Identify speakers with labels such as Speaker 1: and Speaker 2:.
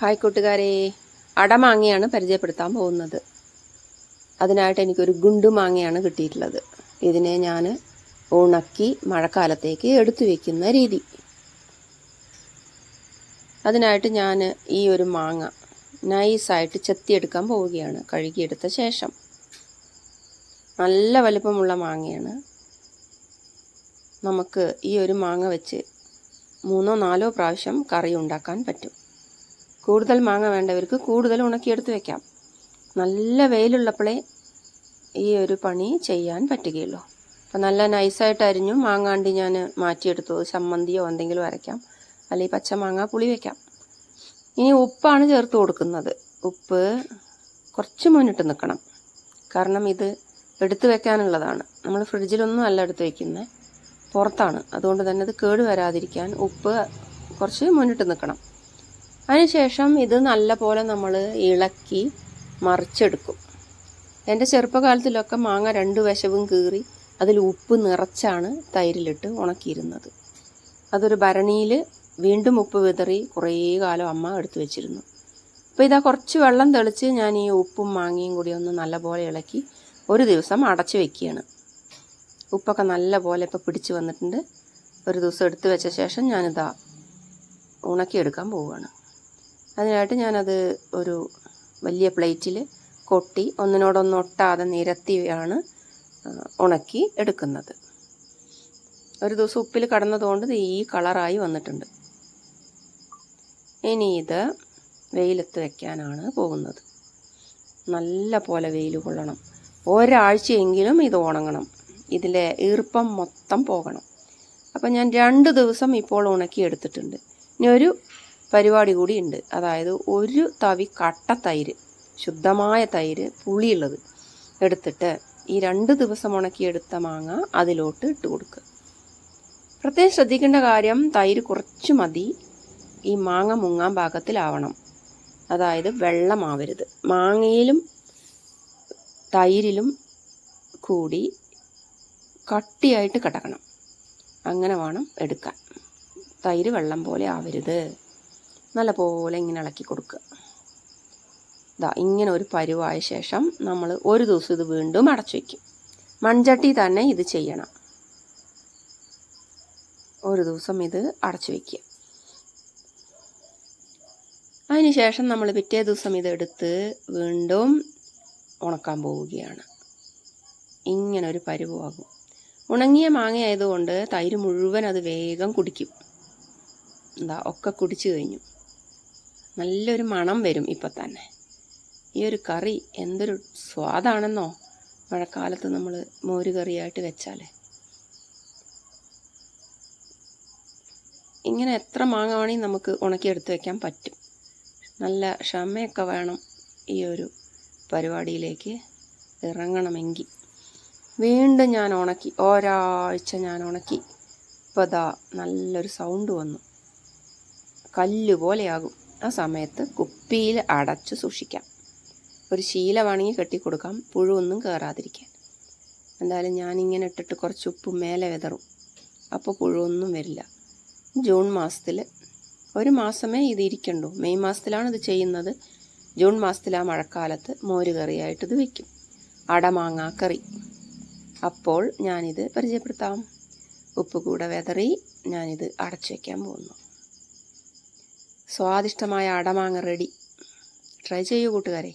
Speaker 1: Hi കൂട്ടുകാരെ. അടമാങ്ങയാണ് പരിചയപ്പെടുത്താൻ പോകുന്നത്. അതിനായിട്ട് എനിക്കൊരു ഗുണ്ടു മാങ്ങയാണ് കിട്ടിയിട്ടുള്ളത്. ഇതിനെ ഞാൻ ഉണക്കി മഴക്കാലത്തേക്ക് എടുത്തു വയ്ക്കുന്ന രീതി. അതിനായിട്ട് ഞാൻ ഈ ഒരു മാങ്ങ നൈസായിട്ട് ചെത്തിയെടുക്കാൻ പോവുകയാണ്. കഴുകിയെടുത്ത ശേഷം. നല്ല വലുപ്പമുള്ള മാങ്ങയാണ്. നമുക്ക് ഈ ഒരു മാങ്ങ വെച്ച് മൂന്നോ നാലോ പ്രാവശ്യം കറി ഉണ്ടാക്കാൻ പറ്റും. കൂടുതൽ മാങ്ങ വേണ്ടവർക്ക് കൂടുതൽ ഉണക്കിയെടുത്ത് വെക്കാം. നല്ല വെയിലുള്ളപ്പോഴേ ഈ ഒരു പണി ചെയ്യാൻ പറ്റുകയുള്ളൂ. അപ്പം നല്ല നൈസായിട്ട് അരിഞ്ഞു മാങ്ങാണ്ടി ഞാൻ മാറ്റിയെടുത്തു. ചമ്മന്തിയോ എന്തെങ്കിലും അരയ്ക്കാം. അല്ലെങ്കിൽ പച്ചമാങ്ങ പുളി വെക്കാം. ഇനി ഉപ്പാണ് ചേർത്ത് കൊടുക്കുന്നത്. ഉപ്പ് കുറച്ച് മുന്നിട്ട് നിൽക്കണം. കാരണം ഇത് എടുത്തു വെക്കാനുള്ളതാണ്. നമ്മൾ ഫ്രിഡ്ജിലൊന്നും അല്ല എടുത്ത് വെക്കുന്നത്. പുറത്താണ്. അതുകൊണ്ട് തന്നെ അത് കേട് വരാതിരിക്കാൻ ഉപ്പ് കുറച്ച് മുന്നിട്ട് നിൽക്കണം. അതിനുശേഷം ഇത് നല്ല പോലെ നമ്മൾ ഇളക്കി മറിച്ചെടുക്കും. എന്റെ ചെറുപ്പകാലത്തിലൊക്കെ മാങ്ങ രണ്ട് വശവും കീറി അതിൽ ഉപ്പ് നിറച്ചാണ് തൈരിലിട്ട് ഉണക്കിയിരുന്നത്. അതൊരു ഭരണിയിൽ വീണ്ടും ഉപ്പ് വിതറി കുറേ കാലം അമ്മ എടുത്തു വെച്ചിരുന്നു. അപ്പോൾ ഇതാ കുറച്ച് വെള്ളം തെളിച്ച് ഞാൻ ഈ ഉപ്പും മാങ്ങയും കൂടി ഒന്ന് നല്ലപോലെ ഇളക്കി ഒരു ദിവസം അടച്ചു വെക്കുകയാണ്. ഉപ്പൊക്കെ നല്ല പോലെ ഇപ്പോൾ പിടിച്ച് വന്നിട്ടുണ്ട്. ഒരു ദിവസം എടുത്തു വെച്ച ശേഷം ഞാനിതാ ഉണക്കിയെടുക്കാൻ പോവുകയാണ്. അതിനായിട്ട് ഞാനത് ഒരു വലിയ പ്ലേറ്റിൽ കൊട്ടി ഒന്നിനോടൊന്ന് ഒട്ടാതെ നിരത്തിയാണ് ഉണക്കി എടുക്കുന്നത്. ഒരു ദിവസം ഉപ്പിൽ കടന്നതുകൊണ്ട് ഈ കളറായി വന്നിട്ടുണ്ട്. ഇനി ഇത് വെയിലത്ത് വയ്ക്കാനാണ് പോകുന്നത്. നല്ല പോലെ വെയിൽ കൊള്ളണം. ഒരാഴ്ചയെങ്കിലും ഇത് ഉണങ്ങണം. ഇതിലെ ഈർപ്പം മൊത്തം പോകണം. അപ്പം ഞാൻ രണ്ട് ദിവസം ഇപ്പോൾ ഉണക്കി എടുത്തിട്ടുണ്ട് ഇനി ഒരു പരിപാടി കൂടി ഉണ്ട്. അതായത് ഒരു തവി കട്ട തൈര് ശുദ്ധമായ തൈര് പുളിയുള്ളത് എടുത്തിട്ട് ഈ രണ്ട് ദിവസം ഉണക്കിയെടുത്ത മാങ്ങ അതിലോട്ട് ഇട്ട് കൊടുക്കുക. പ്രത്യേകം ശ്രദ്ധിക്കേണ്ട കാര്യം തൈര് കുറച്ച് മതി. ഈ മാങ്ങ മുങ്ങാൻ പാകത്തിലാവണം. അതായത് വെള്ളമാവരുത്. മാങ്ങയിലും തൈരിലും കൂടി കട്ടിയായിട്ട് കിടക്കണം. അങ്ങനെ വേണം എടുക്കാൻ. തൈര് വെള്ളം പോലെ ആവരുത്. നല്ല പോലെ ഇങ്ങനെ ഇളക്കി കൊടുക്കുക. ഇതാ ഇങ്ങനെ ഒരു പരുവായ ശേഷം നമ്മൾ ഒരു ദിവസം ഇത് വീണ്ടും അടച്ചു വയ്ക്കും മൺചട്ടി തന്നെ ഇത് ചെയ്യണം. ഒരു ദിവസം ഇത് അടച്ചു വയ്ക്കുക അതിനുശേഷം നമ്മൾ പിറ്റേ ദിവസം ഇതെടുത്ത് വീണ്ടും ഉണക്കാൻ പോവുകയാണ്. ഇങ്ങനെ ഒരു പരുവാകും. ഉണങ്ങിയ മാങ്ങ ആയതുകൊണ്ട് തൈര് മുഴുവൻ അത് വേഗം കുടിക്കും. എന്താ ഒക്കെ കുടിച്ചു കഴിഞ്ഞു. നല്ലൊരു മണം വരും ഇപ്പം തന്നെ. ഈ ഒരു കറി എന്തൊരു സ്വാദാണെന്നോ മഴക്കാലത്ത് നമ്മൾ മോര് കറിയായിട്ട് വെച്ചാൽ ഇങ്ങനെ എത്ര മാങ്ങ വേണമെങ്കിൽ നമുക്ക് ഉണക്കിയെടുത്ത് വെക്കാൻ പറ്റും. നല്ല ക്ഷമയൊക്കെ വേണം ഈ ഒരു പരിപാടിയിലേക്ക് ഇറങ്ങണമെങ്കിൽ. വീണ്ടും ഞാൻ ഉണക്കി ഒരാഴ്ച ഞാൻ ഉണക്കി ഇപ്പോൾ ദാ നല്ലൊരു സൗണ്ട് വന്നു. കല്ല് പോലെയാകും ആ സമയത്ത് കുപ്പിയിൽ അടച്ച് സൂക്ഷിക്കാം. ഒരു ശീല വേണമെങ്കിൽ കെട്ടിക്കൊടുക്കാം. പുഴുവൊന്നും കയറാതിരിക്കാൻ എന്തായാലും ഞാനിങ്ങനെ ഇട്ടിട്ട് കുറച്ച് ഉപ്പ് മേലെ വിതറും. അപ്പോൾ പുഴുവൊന്നും വരില്ല. ജൂൺ മാസത്തിൽ ഒരു മാസമേ ഇത് ഇരിക്കണ്ടൂ. മെയ് മാസത്തിലാണ് ഇത് ചെയ്യുന്നത്. ജൂൺ മാസത്തിൽ ആ മഴക്കാലത്ത് മോര് കറിയായിട്ട് ഇത് വയ്ക്കും. അടമാങ്ങ കറി. അപ്പോൾ ഞാനിത് പരിചയപ്പെടുത്താം. ഉപ്പ് കൂടെ വിതറി ഞാനിത് അടച്ചു വയ്ക്കാൻ പോകുന്നു. സ്വാദിഷ്ടമായ അടമാങ്ങ റെഡി ട്രൈ ചെയ്യൂ കൂട്ടുകാരെ.